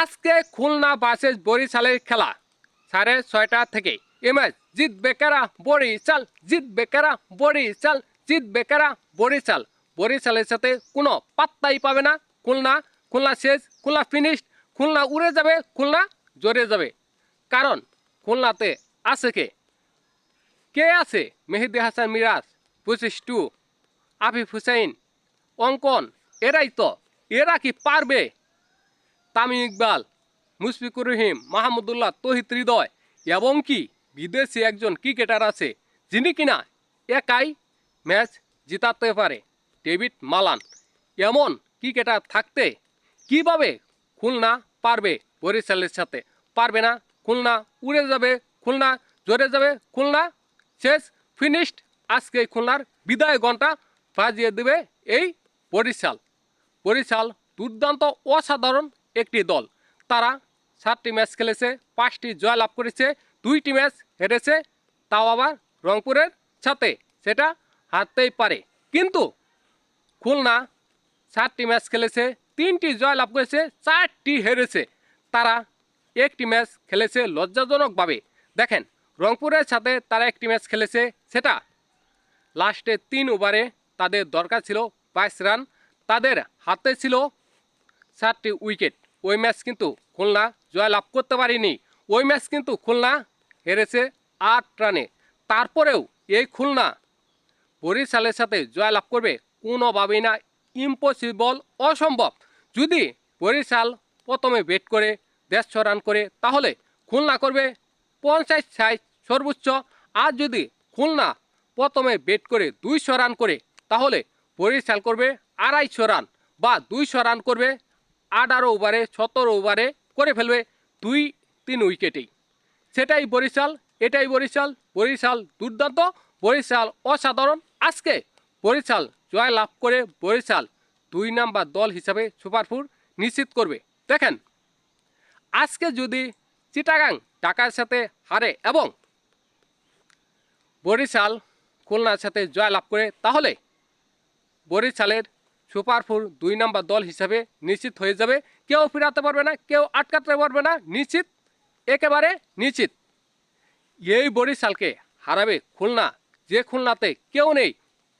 আজকে খুলনা বাসেস বরিশালের খেলা। সাড়ে ছয়টা থেকে এ ম্যাচ জিতবে কারা? বরিশাল জিতবে কারা? বরিশাল জিতবে কারা? বরিশাল। বরিশালের সাথে কোনো পাত্তাই পাবে না। খুলনা খুলনা শেষ, খুলনা ফিনিশ খুলনা উড়ে যাবে, খুলনা জড়ে যাবে। কারণ খুলনাতে আছে কে? কে আছে? মেহেদি হাসান মিরাজ, পঁচিশ টু আফিফ হুসাইন, অঙ্কন, এরাই তো। এরা কি পারবে? তামিম ইকবাল, মুশফিকুর রহিম, মাহমুদুল্লাহ তহিদ হৃদয় এবং কি বিদেশি একজন ক্রিকেটার আছে যিনি কিনা একাই ম্যাচ জিতাতে পারে। ডেভিড মালান, এমন ক্রিকেটার থাকতে কীভাবে খুলনা পারবে বরিশালের সাথে? পারবে না, খুলনা উড়ে যাবে, খুলনা জড়ে যাবে, খুলনা শেষ ফিনিশড আজকে খুলনার বিদায় ঘণ্টা বাজিয়ে দেবে এই বরিশাল। বরিশাল দুর্দান্ত অসাধারণ একটি দল। তারা সাতটি ম্যাচ খেলেছে, পাঁচটি জয় লাভ করেছে, দুইটি ম্যাচ হেরেছে, তাও আবার রংপুরের সাথে সেটা হারতেই পারে। কিন্তু খুলনা সাতটি ম্যাচ খেলেছে, তিনটি জয় লাভ করেছে, চারটি হেরেছে। তারা একটি ম্যাচ খেলেছে লজ্জাজনকভাবে। দেখেন, রংপুরের সাথে তারা একটি ম্যাচ খেলেছে, সেটা লাস্টে তিন ওভারে তাদের দরকার ছিল বাইশ রান। তাদের হাতে ছিল চারটি উইকেট। ওই ম্যাচ কিন্তু খুলনা জয় লাভ করতে পারেনি। ওই ম্যাচ কিন্তু খুলনা হেরেছে আট রানে। তারপরেও এই খুলনা বরিশালের সাথে জয় লাভ করবে কোনোভাবেই না। ইম্পসিবল অসম্ভব। যদি বরিশাল প্রথমে ব্যাট করে দেড়শো রান করে, তাহলে খুলনা করবে পঞ্চাশ ষাট সর্বোচ্চ। আর যদি খুলনা প্রথমে ব্যাট করে দুইশো রান করে, তাহলে বরিশাল করবে আড়াইশো রান বা দুইশো রান করবে আঠারো ওভারে, সতেরো ওভারে করে ফেলবে দুই, তিন উইকেটেই। সেটাই বরিশাল, এটাই বরিশাল বরিশাল দুর্দান্ত, বরিশাল অসাধারণ। আজকে বরিশাল জয় লাভ করে বরিশাল দুই নাম্বার দল হিসাবে সুপারফুর নিশ্চিত করবে। দেখেন, আজকে যদি চিটাগাং ঢাকার সাথে হারে এবং বরিশাল খুলনার সাথে জয় লাভ করে, তাহলে বরিশালের সুপারফুর দুই নাম্বার দল হিসাবে নিশ্চিত হয়ে যাবে। কেউ ফিরাতে পারবে না, কেউ আটকাতে পারবে না, নিশ্চিত, একেবারে নিশ্চিত। এই বরিশালকে হারাবে খুলনা, যে খুলনাতে কেউ নেই,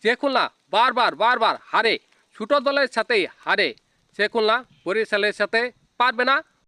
যে খুলনা বারবার বারবার হারে। ছোটো দলের সাথেই হারে, সে খুলনা বরিশালের সাথে পারবে না।